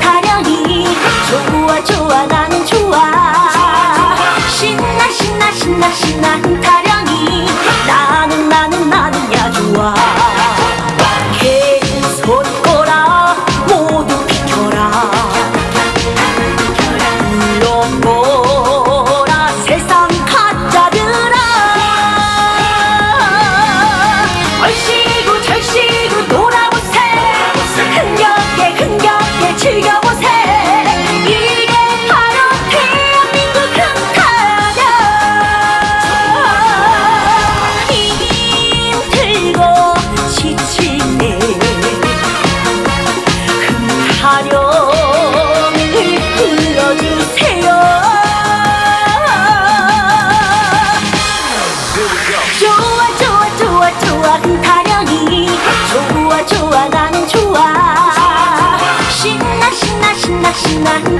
다령이 좋아 좋아 起腰。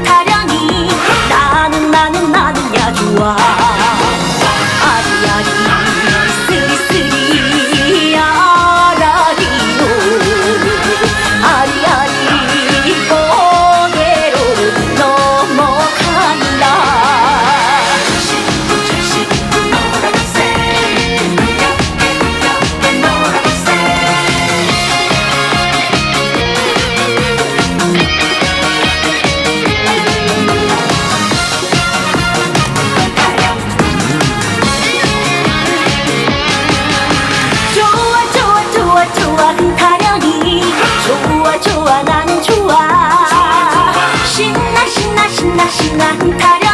타령이 나는 나는 나는 야 좋아. 좋아 당연히 좋아 좋아 나는 신나 신나 신나 신나